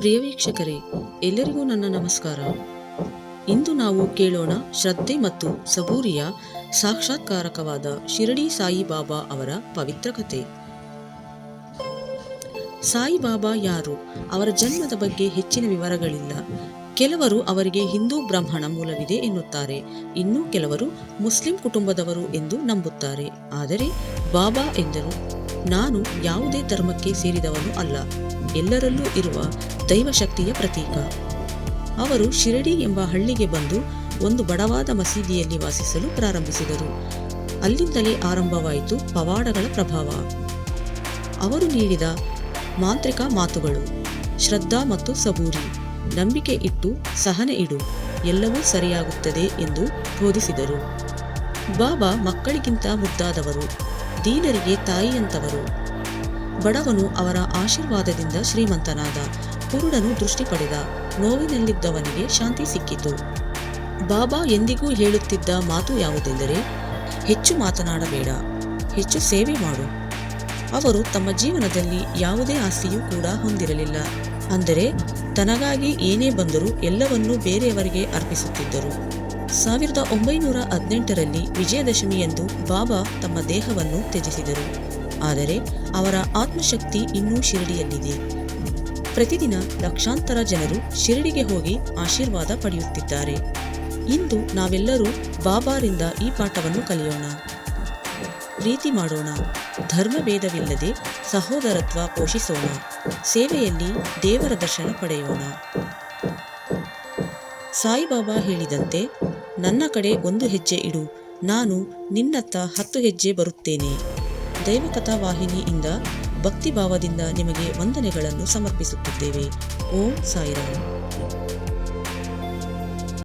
ಪ್ರಿಯ ವೀಕ್ಷಕರೇ, ಎಲ್ಲರಿಗೂ ನನ್ನ ನಮಸ್ಕಾರ. ಇಂದು ನಾವು ಕೇಳೋಣ ಶ್ರದ್ಧೆ ಮತ್ತು ಸಬೂರಿಯ ಸಾಕ್ಷಾತ್ಕಾರಕವಾದ ಶಿರಡಿ ಸಾಯಿಬಾಬಾ ಅವರ ಪವಿತ್ರ ಕಥೆ. ಸಾಯಿಬಾಬಾ ಯಾರು? ಅವರ ಜನ್ಮದ ಬಗ್ಗೆ ಹೆಚ್ಚಿನ ವಿವರಗಳಿಲ್ಲ. ಕೆಲವರು ಅವರಿಗೆ ಹಿಂದೂ ಬ್ರಾಹ್ಮಣ ಮೂಲವಿದೆ ಎನ್ನುತ್ತಾರೆ. ಇನ್ನು ಕೆಲವರು ಮುಸ್ಲಿಂ ಕುಟುಂಬದವರು ಎಂದು ನಂಬುತ್ತಾರೆ. ಆದರೆ, ಬಾಬಾ ಎಂದರು. ನಾನು ಯಾವುದೇ ಧರ್ಮಕ್ಕೆ ಸೇರಿದವನು ಅಲ್ಲ. ಎಲ್ಲರಲ್ಲೂ ಇರುವ ದೈವಶಕ್ತಿಯ ಪ್ರತೀಕ. ಅವರು ಶಿರಡಿ ಎಂಬ ಹಳ್ಳಿಗೆ ಬಂದು ಒಂದು ಬಡವಾದ ಮಸೀದಿಯಲ್ಲಿ ವಾಸಿಸಲು ಪ್ರಾರಂಭಿಸಿದರು. ಅಲ್ಲಿಂದಲೇ ಆರಂಭವಾಯಿತು ಪವಾಡಗಳ ಪ್ರಭಾವ. ಅವರು ನೀಡಿದ ಮಾಂತ್ರಿಕ ಮಾತುಗಳು, ಶ್ರದ್ಧಾ ಮತ್ತು ಸಬೂರಿ, ನಂಬಿಕೆ ಇಟ್ಟು ಸಹನೆ ಇಡು, ಎಲ್ಲವೂ ಸರಿಯಾಗುತ್ತದೆ ಎಂದು ಬೋಧಿಸಿದರು. ಬಾಬಾ ಮಕ್ಕಳಿಗಿಂತ ಮುದ್ದಾದವರು. ದೀನರಿಗೆ ತಾಯಿಯಂತವರು. ಬಡವನು ಅವರ ಆಶೀರ್ವಾದದಿಂದ ಶ್ರೀಮಂತನಾದ ಕುರುಡನು ದೃಷ್ಟಿ ಪಡೆದ. ನೋವಿನಲ್ಲಿದ್ದವನಿಗೆ ಶಾಂತಿ ಸಿಕ್ಕಿತು. ಬಾಬಾ ಎಂದಿಗೂ ಹೇಳುತ್ತಿದ್ದ ಮಾತು ಯಾವುದೆಂದರೆ, ಹೆಚ್ಚು ಮಾತನಾಡಬೇಡ, ಹೆಚ್ಚು ಸೇವೆ ಮಾಡು. ಅವರು ತಮ್ಮ ಜೀವನದಲ್ಲಿ ಯಾವುದೇ ಆಸ್ತಿಯೂ ಕೂಡ ಹೊಂದಿರಲಿಲ್ಲ. ಅಂದರೆ, ತನಗಾಗಿ ಏನೇ ಬಂದರೂ ಎಲ್ಲವನ್ನೂ ಬೇರೆಯವರಿಗೆ ಅರ್ಪಿಸುತ್ತಿದ್ದರು. ಸಾವಿರದ ಒಂಬೈನೂರ ಹದಿನೆಂಟರಲ್ಲಿ ವಿಜಯದಶಮಿಯಂದು ಬಾಬಾ ತಮ್ಮ ದೇಹವನ್ನು ತ್ಯಜಿಸಿದರು. ಆದರೆ ಅವರ ಆತ್ಮಶಕ್ತಿ ಇನ್ನೂ ಶಿರಡಿಯಲ್ಲಿದೆ. ಪ್ರತಿದಿನ ಲಕ್ಷಾಂತರ ಜನರು ಶಿರಡಿಗೆ ಹೋಗಿ ಆಶೀರ್ವಾದ ಪಡೆಯುತ್ತಿದ್ದಾರೆ. ಇಂದು ನಾವೆಲ್ಲರೂ ಬಾಬಾರಿಂದ ಈ ಪಾಠವನ್ನು ಕಲಿಯೋಣ. ಪ್ರೀತಿ ಮಾಡೋಣ. ಧರ್ಮ ಭೇದವಿಲ್ಲದೆ ಸಹೋದರತ್ವ ಪೋಷಿಸೋಣ. ಸೇವೆಯಲ್ಲಿ ದೇವರ ದರ್ಶನ ಪಡೆಯೋಣ. ಸಾಯಿಬಾಬಾ ಹೇಳಿದಂತೆ ನನ್ನ ಕಡೆ ಒಂದು ಹೆಜ್ಜೆ ಇಡು. ನಾನು ನಿನ್ನತ್ತ ಹತ್ತು ಹೆಜ್ಜೆ ಬರುತ್ತೇನೆ. ದೈವಕಥಾ ವಾಹಿನಿಯಿಂದ ಭಕ್ತಿಭಾವದಿಂದ ನಿಮಗೆ ವಂದನೆಗಳನ್ನು ಸಮರ್ಪಿಸುತ್ತಿದ್ದೇವೆ. ಓಂ ಸಾಯಿರಾಮ್.